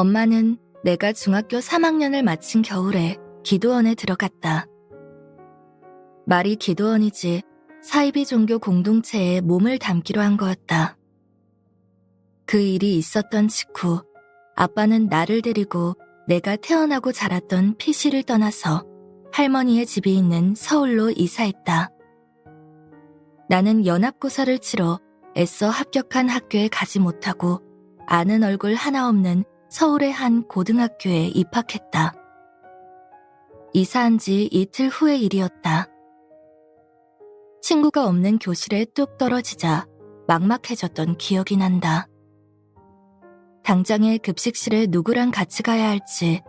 엄마는 내가 중학교 3학년을 마친 겨울에 기도원에 들어갔다. 말이 기도원이지 사이비 종교 공동체에 몸을 담기로 한 거였다. 그 일이 있었던 직후 아빠는 나를 데리고 내가 태어나고 자랐던 피시를 떠나서 할머니의 집이 있는 서울로 이사했다. 나는 연합고사를 치러 애써 합격한 학교에 가지 못하고 아는 얼굴 하나 없는 서울의 한 고등학교에 입학했다. 이사한 지 이틀 후의 일이었다. 친구가 없는 교실에 뚝 떨어지자 막막해졌던 기억이 난다. 당장에 급식실에 누구랑 같이 가야 할지,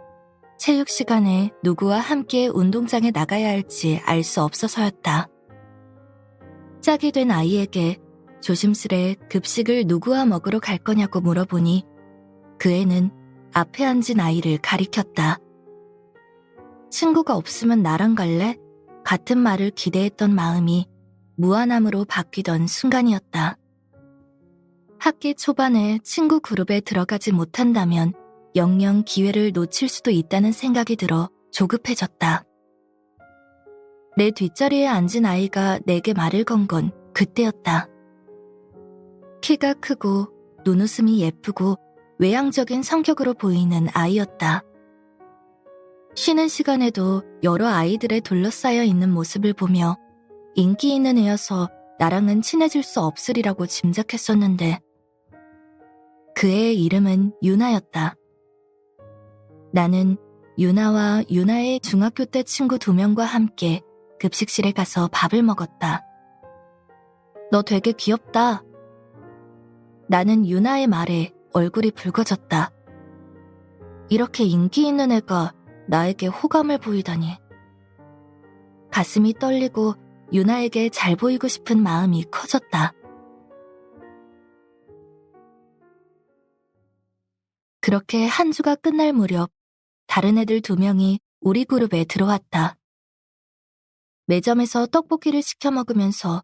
체육 시간에 누구와 함께 운동장에 나가야 할지 알 수 없어서였다. 짝이 된 아이에게 조심스레 급식을 누구와 먹으러 갈 거냐고 물어보니 그 애는 앞에 앉은 아이를 가리켰다. 친구가 없으면 나랑 갈래? 같은 말을 기대했던 마음이 무한함으로 바뀌던 순간이었다. 학기 초반에 친구 그룹에 들어가지 못한다면 영영 기회를 놓칠 수도 있다는 생각이 들어 조급해졌다. 내 뒷자리에 앉은 아이가 내게 말을 건 건 그때였다. 키가 크고 눈웃음이 예쁘고 외향적인 성격으로 보이는 아이였다. 쉬는 시간에도 여러 아이들에 둘러싸여 있는 모습을 보며 인기 있는 애여서 나랑은 친해질 수 없으리라고 짐작했었는데 그 애의 이름은 유나였다. 나는 유나와 유나의 중학교 때 친구 두 명과 함께 급식실에 가서 밥을 먹었다. 너 되게 귀엽다. 나는 유나의 말에 얼굴이 붉어졌다. 이렇게 인기 있는 애가 나에게 호감을 보이다니. 가슴이 떨리고 유나에게 잘 보이고 싶은 마음이 커졌다. 그렇게 한 주가 끝날 무렵 다른 애들 두 명이 우리 그룹에 들어왔다. 매점에서 떡볶이를 시켜 먹으면서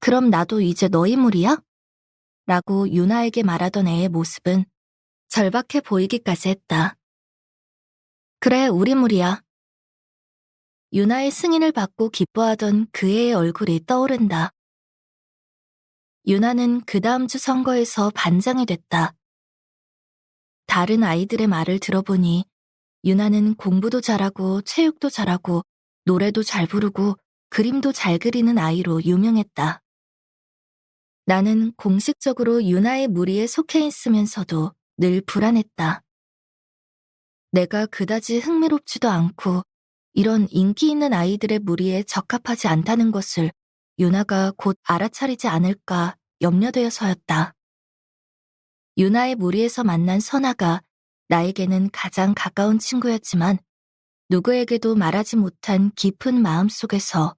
그럼 나도 이제 너희 무리야? 라고 유나에게 말하던 애의 모습은 절박해 보이기까지 했다. 그래, 우리 무리야. 유나의 승인을 받고 기뻐하던 그 애의 얼굴이 떠오른다. 유나는 그 다음 주 선거에서 반장이 됐다. 다른 아이들의 말을 들어보니 유나는 공부도 잘하고 체육도 잘하고 노래도 잘 부르고 그림도 잘 그리는 아이로 유명했다. 나는 공식적으로 유나의 무리에 속해 있으면서도 늘 불안했다. 내가 그다지 흥미롭지도 않고 이런 인기 있는 아이들의 무리에 적합하지 않다는 것을 유나가 곧 알아차리지 않을까 염려되어서였다. 유나의 무리에서 만난 선아가 나에게는 가장 가까운 친구였지만 누구에게도 말하지 못한 깊은 마음 속에서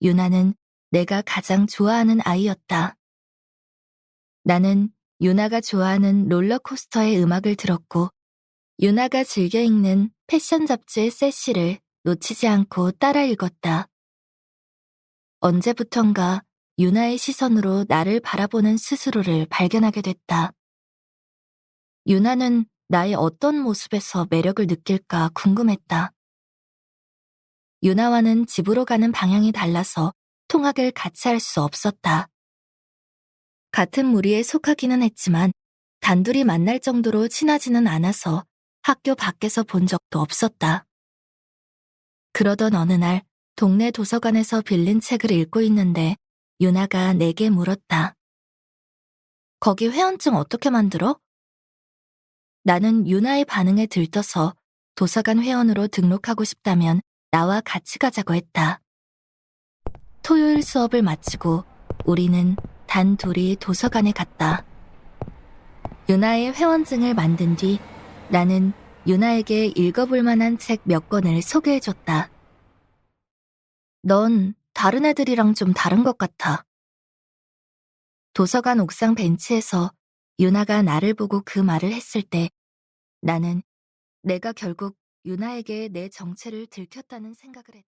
유나는 내가 가장 좋아하는 아이였다. 나는 유나가 좋아하는 롤러코스터의 음악을 들었고 유나가 즐겨 읽는 패션 잡지의 세시를 놓치지 않고 따라 읽었다. 언제부턴가 유나의 시선으로 나를 바라보는 스스로를 발견하게 됐다. 유나는 나의 어떤 모습에서 매력을 느낄까 궁금했다. 유나와는 집으로 가는 방향이 달라서 통학을 같이 할 수 없었다. 같은 무리에 속하기는 했지만 단둘이 만날 정도로 친하지는 않아서 학교 밖에서 본 적도 없었다. 그러던 어느 날 동네 도서관에서 빌린 책을 읽고 있는데 유나가 내게 물었다. 거기 회원증 어떻게 만들어? 나는 유나의 반응에 들떠서 도서관 회원으로 등록하고 싶다면 나와 같이 가자고 했다. 토요일 수업을 마치고 우리는 단 둘이 도서관에 갔다. 유나의 회원증을 만든 뒤 나는 유나에게 읽어볼 만한 책 몇 권을 소개해줬다. 넌 다른 애들이랑 좀 다른 것 같아. 도서관 옥상 벤치에서 유나가 나를 보고 그 말을 했을 때 나는 내가 결국 유나에게 내 정체를 들켰다는 생각을 했다.